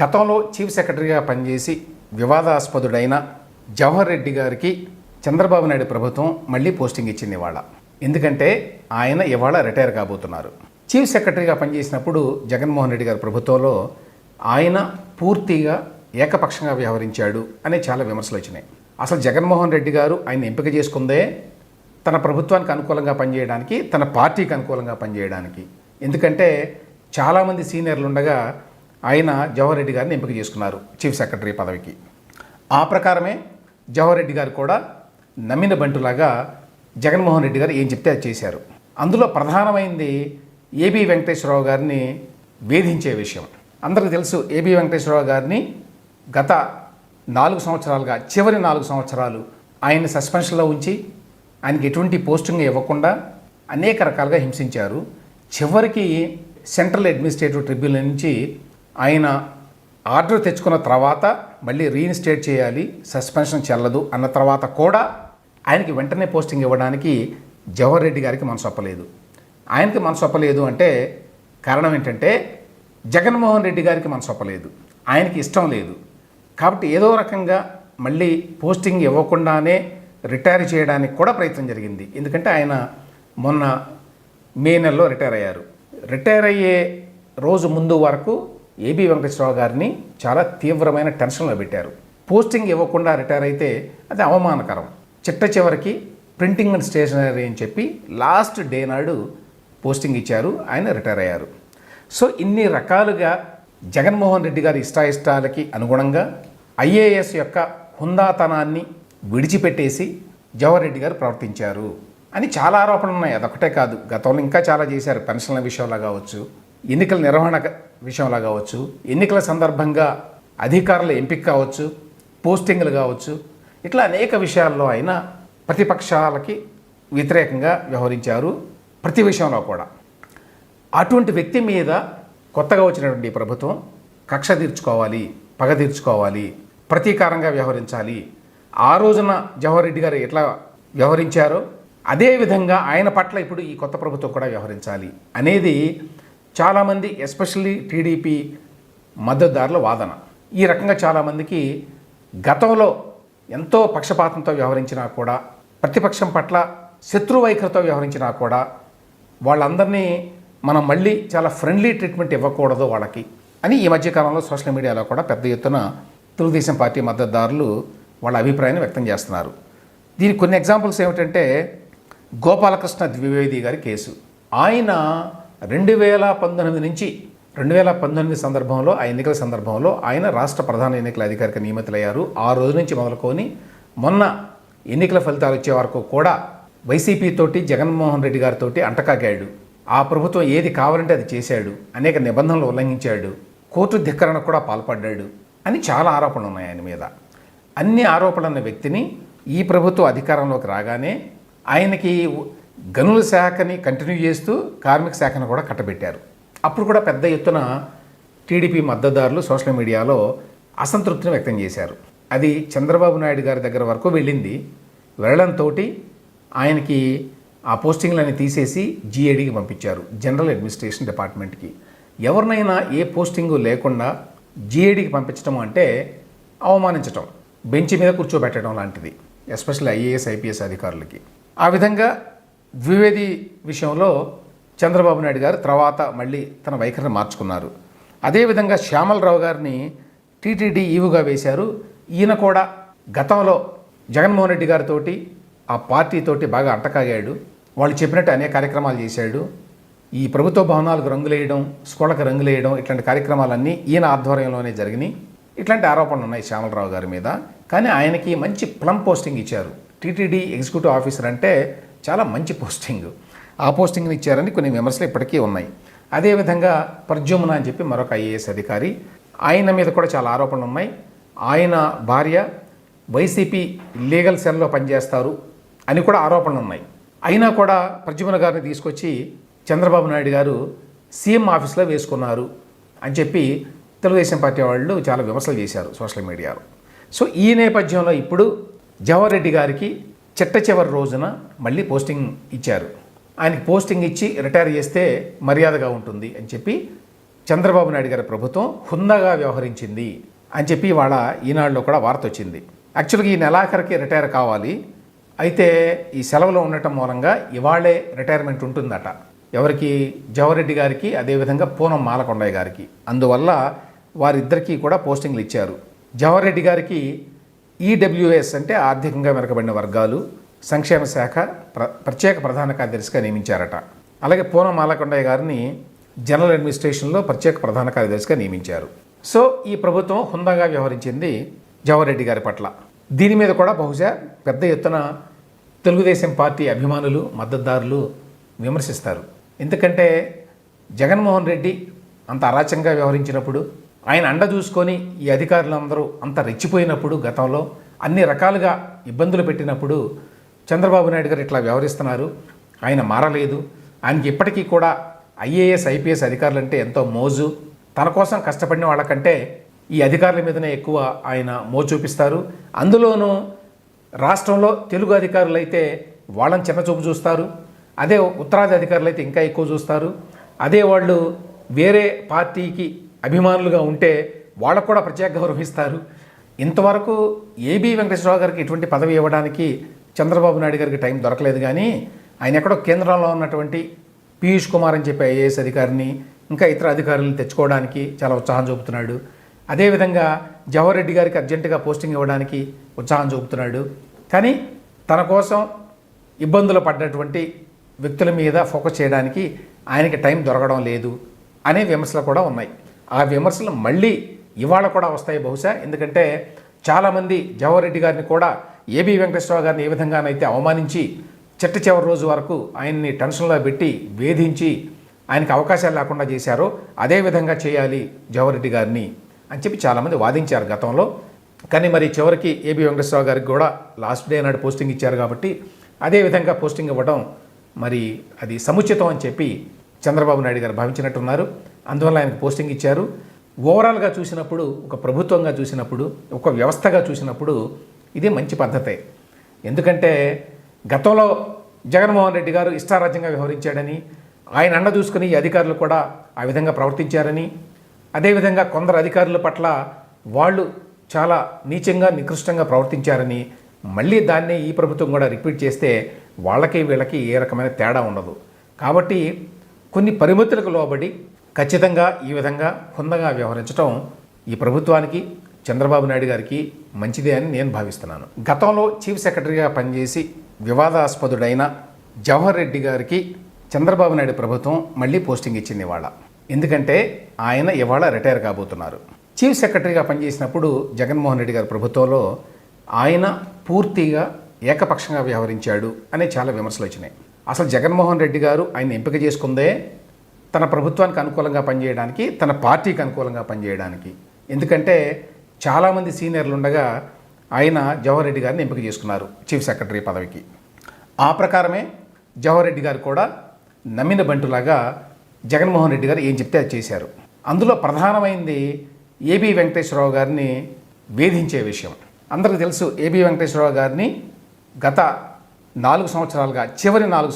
గతంలో చీఫ్ సెక్రటరీగా పనిచేసి వివాదాస్పదుడైన జవహర్ రెడ్డి గారికి చంద్రబాబు నాయుడు ప్రభుత్వం మళ్ళీ పోస్టింగ్ ఇచ్చింది ఇవాళ. ఎందుకంటే ఆయన ఇవాళ రిటైర్ కాబోతున్నారు. చీఫ్ సెక్రటరీగా పనిచేసినప్పుడు జగన్మోహన్ రెడ్డి గారి ప్రభుత్వంలో ఆయన పూర్తిగా ఏకపక్షంగా వ్యవహరించాడు అనే చాలా విమర్శలు వచ్చినాయి. అసలు జగన్మోహన్ రెడ్డి గారు ఆయన ఎంపిక చేసుకుందే తన ప్రభుత్వానికి అనుకూలంగా పనిచేయడానికి తన పార్టీకి అనుకూలంగా పనిచేయడానికి. ఎందుకంటే చాలామంది సీనియర్లు ఉండగా ఆయన జవహర్ రెడ్డి గారిని ఎంపిక చేసుకున్నారు చీఫ్ సెక్రటరీ పదవికి. ఆ ప్రకారమే జవహర్ రెడ్డి గారు కూడా నమ్మిన బంటులాగా జగన్మోహన్ రెడ్డి గారు ఏం చెప్తే అది చేశారు. అందులో ప్రధానమైంది ఏబి వెంకటేశ్వరరావు గారిని వేధించే విషయం. అందరికీ తెలుసు ఏబి వెంకటేశ్వరరావు గారిని గత నాలుగు సంవత్సరాలుగా చివరి నాలుగు సంవత్సరాలు ఆయన సస్పెన్షన్లో ఉంచి ఆయనకి ఎటువంటి పోస్టింగ్ ఇవ్వకుండా అనేక రకాలుగా హింసించారు. చివరికి సెంట్రల్ అడ్మినిస్ట్రేటివ్ ట్రిబ్యునల్ నుంచి ఆయన ఆర్డర్ తెచ్చుకున్న తర్వాత మళ్ళీ రీఇన్స్టేట్ చేయాలి సస్పెన్షన్ చెల్లదు అన్న తర్వాత కూడా ఆయనకి వెంటనే పోస్టింగ్ ఇవ్వడానికి జవహర్ రెడ్డి గారికి మనసొప్పలేదు ఆయనకి మనసొప్పలేదు అంటే కారణం ఏంటంటే జగన్మోహన్ రెడ్డి గారికి మనసొప్పలేదు ఆయనకి ఇష్టం లేదు. కాబట్టి ఏదో రకంగా మళ్ళీ పోస్టింగ్ ఇవ్వకుండానే రిటైర్ చేయడానికి కూడా ప్రయత్నం జరిగింది. ఎందుకంటే ఆయన మొన్న మే నెలలో రిటైర్ అయ్యారు. రిటైర్ అయ్యే రోజు ముందు వరకు ఏబి వెంకటేశ్వరరావు గారిని చాలా తీవ్రమైన టెన్షన్లో పెట్టారు. పోస్టింగ్ ఇవ్వకుండా రిటైర్ అయితే అది అవమానకరం. చిట్ట చివరికి ప్రింటింగ్ అండ్ స్టేషనరీ అని చెప్పి లాస్ట్ డే నాడు పోస్టింగ్ ఇచ్చారు ఆయన రిటైర్ అయ్యారు. సో ఇన్ని రకాలుగా జగన్మోహన్ రెడ్డి గారి ఇష్టాయిష్టాలకి అనుగుణంగా ఐఏఎస్ యొక్క హుందాతనాన్ని విడిచిపెట్టేసి జవహర్ రెడ్డి గారు ప్రవర్తించారు అని చాలా ఆరోపణలు ఉన్నాయి. అదొకటే కాదు గతంలో ఇంకా చాలా చేశారు పెన్షన్ల విషయంలో కావచ్చు. ఎన్నికల నిర్వహణ విషయంలో కావచ్చు ఎన్నికల సందర్భంగా అధికారుల ఎంపిక కావచ్చు పోస్టింగ్లు కావచ్చు ఇట్లా అనేక విషయాల్లో ఆయన ప్రతిపక్షాలకి వ్యతిరేకంగా వ్యవహరించారు ప్రతి విషయంలో కూడా. అటువంటి వ్యక్తి మీద కొత్తగా వచ్చినటువంటి ప్రభుత్వం కక్ష తీర్చుకోవాలి పగ తీర్చుకోవాలి ప్రతీకారంగా వ్యవహరించాలి. ఆ రోజున జవహర్ రెడ్డి గారు ఎట్లా వ్యవహరించారో అదే విధంగా ఆయన పట్ల ఇప్పుడు ఈ కొత్త ప్రభుత్వం కూడా వ్యవహరించాలి అనేది చాలామంది ఎస్పెషల్లీ టీడీపీ మద్దతుదారుల వాదన. ఈ రకంగా చాలామందికి గతంలో ఎంతో పక్షపాతంతో వ్యవహరించినా కూడా ప్రతిపక్షం పట్ల శత్రు వైఖరితో వ్యవహరించినా కూడా వాళ్ళందరినీ మనం మళ్ళీ చాలా ఫ్రెండ్లీ ట్రీట్మెంట్ ఇవ్వకూడదు వాళ్ళకి అని ఈ మధ్యకాలంలో సోషల్ మీడియాలో కూడా పెద్ద ఎత్తున తెలుగుదేశం పార్టీ మద్దతుదారులు వాళ్ళ అభిప్రాయాన్ని వ్యక్తం చేస్తున్నారు. దీనికి కొన్ని ఎగ్జాంపుల్స్ ఏమిటంటే గోపాలకృష్ణ ద్వివేది గారి కేసు. ఆయన రెండు వేల పంతొమ్మిది నుంచి రెండు వేల పంతొమ్మిది సందర్భంలో ఆ ఎన్నికల సందర్భంలో ఆయన రాష్ట్ర ప్రధాన ఎన్నికల అధికారిక నియమితులయ్యారు. ఆ రోజు నుంచి మొదలుకొని మొన్న ఎన్నికల ఫలితాలు వచ్చే వరకు కూడా వైసీపీతోటి జగన్మోహన్ రెడ్డి గారితో అంటకాగాడు. ఆ ప్రభుత్వం ఏది కావాలంటే అది చేశాడు. అనేక నిబంధనలు ఉల్లంఘించాడు. కోర్టు ధిక్కరణ కూడా పాల్పడ్డాడు అని చాలా ఆరోపణలు ఉన్నాయి ఆయన మీద. అన్ని ఆరోపణలు ఉన్న వ్యక్తిని ఈ ప్రభుత్వం అధికారంలోకి రాగానే ఆయనకి గనుల శాఖని కంటిన్యూ చేస్తూ కార్మిక శాఖను కూడా కట్టబెట్టారు. అప్పుడు కూడా పెద్ద ఎత్తున టీడీపీ మద్దతుదారులు సోషల్ మీడియాలో అసంతృప్తిని వ్యక్తం చేశారు. అది చంద్రబాబు నాయుడు గారి దగ్గర వరకు వెళ్ళింది. వెళ్ళడంతో ఆయనకి ఆ పోస్టింగ్లని తీసేసి జీఏడీకి పంపించారు జనరల్ అడ్మినిస్ట్రేషన్ డిపార్ట్మెంట్కి. ఎవరినైనా ఏ పోస్టింగు లేకుండా జీఏడీకి పంపించడం అంటే అవమానించటం బెంచ్ మీద కూర్చోబెట్టడం లాంటిది ఎస్పెషల్లీ ఐఏఎస్ ఐపీఎస్ అధికారులకి. ఆ విధంగా ద్వివేది విషయంలో చంద్రబాబు నాయుడు గారు తర్వాత మళ్ళీ తన వైఖరిని మార్చుకున్నారు. అదేవిధంగా శ్యామలరావు గారిని టీటీడీ ఈవుగా వేశారు. ఈయన కూడా గతంలో జగన్మోహన్ రెడ్డి గారితోటి ఆ పార్టీతోటి బాగా అంటకాగాడు. వాళ్ళు చెప్పినట్టు అనేక కార్యక్రమాలు చేశాడు. ఈ ప్రభుత్వ భవనాలకు రంగులేయడం స్కూళ్ళకు రంగులేయడం ఇట్లాంటి కార్యక్రమాలన్నీ ఈయన ఆధ్వర్యంలోనే జరిగినాయి. ఇట్లాంటి ఆరోపణలు ఉన్నాయి శ్యామలరావు గారి మీద. కానీ ఆయనకి మంచి ప్లం పోస్టింగ్ ఇచ్చారు. టీటీడీ ఎగ్జిక్యూటివ్ ఆఫీసర్ అంటే చాలా మంచి పోస్టింగ్. ఆ పోస్టింగ్ని ఇచ్చారని కొన్ని విమర్శలు ఇప్పటికీ ఉన్నాయి. అదేవిధంగా ప్రద్యుమ్న అని చెప్పి మరొక ఐఏఎస్ అధికారి ఆయన మీద కూడా చాలా ఆరోపణలు ఉన్నాయి. ఆయన భార్య వైసీపీ లీగల్ సెల్లో పనిచేస్తారు అని కూడా ఆరోపణలు ఉన్నాయి. అయినా కూడా ప్రజుమన గారిని తీసుకొచ్చి చంద్రబాబు నాయుడు గారు సీఎం ఆఫీస్లో వేసుకున్నారు అని చెప్పి తెలుగుదేశం పార్టీ వాళ్ళు చాలా విమర్శలు చేశారు సోషల్ మీడియాలో. సో ఈ నేపథ్యంలో ఇప్పుడు జవహర్ రెడ్డి గారికి చిట్ట చివరి రోజున మళ్ళీ పోస్టింగ్ ఇచ్చారు. ఆయనకి పోస్టింగ్ ఇచ్చి రిటైర్ చేస్తే మర్యాదగా ఉంటుంది అని చెప్పి చంద్రబాబు నాయుడు గారి ప్రభుత్వం హుందాగా వ్యవహరించింది అని చెప్పి వాళ్ళ ఈనాడులో కూడా వార్త వచ్చింది. యాక్చువల్గా ఈ నెలాఖరికి రిటైర్ కావాలి. అయితే ఈ సెలవులో ఉండటం మూలంగా ఇవాళే రిటైర్మెంట్ ఉంటుందట. ఎవరికి? జవరెడ్డి గారికి అదేవిధంగా పూనం మాలకొండయ్య గారికి. అందువల్ల వారిద్దరికీ కూడా పోస్టింగ్లు ఇచ్చారు. జవరెడ్డి గారికి ఈడబ్ల్యూఎస్ అంటే ఆర్థికంగా వెనకబడిన వర్గాలు సంక్షేమ శాఖ ప్ర ప్రత్యేక ప్రధాన కార్యదర్శిగా నియమించారట. అలాగే పూనం మాలకొండయ్య గారిని జనరల్ అడ్మినిస్ట్రేషన్లో ప్రత్యేక ప్రధాన కార్యదర్శిగా నియమించారు. సో ఈ ప్రభుత్వం హుందాగా వ్యవహరించింది జవహర్రెడ్డి గారి పట్ల. దీని మీద కూడా బహుశా పెద్ద ఎత్తున తెలుగుదేశం పార్టీ అభిమానులు మద్దతుదారులు విమర్శిస్తారు. ఎందుకంటే జగన్మోహన్ రెడ్డి అంత అరాచకంగా వ్యవహరించినప్పుడు ఆయన అండ చూసుకొని ఈ అధికారులందరూ అంత రెచ్చిపోయినప్పుడు గతంలో అన్ని రకాలుగా ఇబ్బందులు పెట్టినప్పుడు చంద్రబాబు నాయుడు గారు ఇట్లా వ్యవహరిస్తున్నారు. ఆయన మారలేదు. ఆయనకి ఇప్పటికీ కూడా ఐఏఎస్ ఐపీఎస్ అధికారులు అంటే ఎంతో మోజు. తన కోసం కష్టపడిన వాళ్ళకంటే ఈ అధికారుల మీదనే ఎక్కువ ఆయన మోజు చూపిస్తారు. అందులోనూ రాష్ట్రంలో తెలుగు అధికారులు అయితే వాళ్ళని చిన్నచూపు చూస్తారు. అదే ఉత్తరాది అధికారులు అయితే ఇంకా ఎక్కువ చూస్తారు. అదే వాళ్ళు వేరే పార్టీకి అభిమానులుగా ఉంటే వాళ్ళకు కూడా ప్రత్యేక గౌరవిస్తారు ఇంతవరకు ఏబీ వెంకటేశ్వరరావు గారికి ఇటువంటి పదవి ఇవ్వడానికి చంద్రబాబు నాయుడు గారికి టైం దొరకలేదు కానీ ఆయన ఎక్కడో కేంద్రంలో ఉన్నటువంటి పీయూష్ కుమార్ అని చెప్పి ఐఏఎస్ అధికారిని ఇంకా ఇతర అధికారులను తెచ్చుకోవడానికి చాలా ఉత్సాహం చూపుతున్నాడు. అదేవిధంగా జవహర్ రెడ్డి గారికి అర్జెంటుగా పోస్టింగ్ ఇవ్వడానికి ఉత్సాహం చూపుతున్నాడు. కానీ తన కోసం ఇబ్బందులు పడ్డటువంటి వ్యక్తుల మీద ఫోకస్ చేయడానికి ఆయనకి టైం దొరకడం లేదు అనే విమర్శలు కూడా ఉన్నాయి. ఆ విమర్శలు మళ్ళీ ఇవాళ కూడా వస్తాయి బహుశా. ఎందుకంటే చాలామంది జవహర్ రెడ్డి గారిని కూడా ఏబి వెంకటేశ్వరరావు గారిని ఏ విధంగానైతే అవమానించి చిట్ట చివరి రోజు వరకు ఆయన్ని టెన్షన్లో పెట్టి వేధించి ఆయనకు అవకాశాలు లేకుండా చేశారో అదే విధంగా చేయాలి జవహర్ రెడ్డి గారిని అని చెప్పి చాలామంది వాదించారు గతంలో. కానీ మరి చివరికి ఏబీ వెంకటేశ్వరరావు గారికి కూడా లాస్ట్ డే నాడు పోస్టింగ్ ఇచ్చారు కాబట్టి అదే విధంగా పోస్టింగ్ ఇవ్వడం మరి అది సముచితం అని చెప్పి చంద్రబాబు నాయుడు గారు భావించినట్టున్నారు. అందువల్ల ఆయనకు పోస్టింగ్ ఇచ్చారు. ఓవరాల్గా చూసినప్పుడు ఒక ప్రభుత్వంగా చూసినప్పుడు ఒక వ్యవస్థగా చూసినప్పుడు ఇది మంచి పద్ధతే. ఎందుకంటే గతంలో జగన్మోహన్ రెడ్డి గారు ఇష్టారాజ్యంగా వ్యవహరించాడని ఆయన అండ చూసుకుని ఈ అధికారులు కూడా ఆ విధంగా ప్రవర్తించారని అదేవిధంగా కొందరు అధికారుల పట్ల వాళ్ళు చాలా నీచంగా నికృష్టంగా ప్రవర్తించారని మళ్ళీ దాన్ని ఈ ప్రభుత్వం కూడా రిపీట్ చేస్తే వాళ్ళకి వీళ్ళకి ఏ రకమైన తేడా ఉండదు. కాబట్టి కొన్ని పరిమితులకు లోబడి ఖచ్చితంగా ఈ విధంగా హుందగా వ్యవహరించడం ఈ ప్రభుత్వానికి చంద్రబాబు నాయుడు గారికి మంచిదే అని నేను భావిస్తున్నాను. గతంలో చీఫ్ సెక్రటరీగా పనిచేసి వివాదాస్పదుడైన జవహర్ రెడ్డి గారికి చంద్రబాబు నాయుడు ప్రభుత్వం మళ్ళీ పోస్టింగ్ ఇచ్చింది ఇవాళ. ఎందుకంటే ఆయన ఇవాళ రిటైర్ కాబోతున్నారు. చీఫ్ సెక్రటరీగా పనిచేసినప్పుడు జగన్మోహన్ రెడ్డి గారి ప్రభుత్వంలో ఆయన పూర్తిగా ఏకపక్షంగా వ్యవహరించాడు అనే చాలా విమర్శలు వచ్చినాయి. అసలు జగన్మోహన్ రెడ్డి గారు ఆయన ఎంపిక చేసుకుందే తన ప్రభుత్వానికి అనుకూలంగా పనిచేయడానికి తన పార్టీకి అనుకూలంగా పనిచేయడానికి. ఎందుకంటే చాలామంది సీనియర్లు ఉండగా ఆయన జవహర్ రెడ్డి గారిని ఎంపిక చేసుకున్నారు చీఫ్ సెక్రటరీ పదవికి. ఆ ప్రకారమే జవహర్ రెడ్డి గారు కూడా నమ్మిన బంటులాగా జగన్మోహన్ రెడ్డి గారు ఏం చెప్తే అది చేశారు. అందులో ప్రధానమైంది ఏబి వెంకటేశ్వరరావు గారిని వేధించే విషయం. అందరికీ తెలుసు ఏబి వెంకటేశ్వరరావు గారిని గత నాలుగు సంవత్సరాలుగా చివరి నాలుగు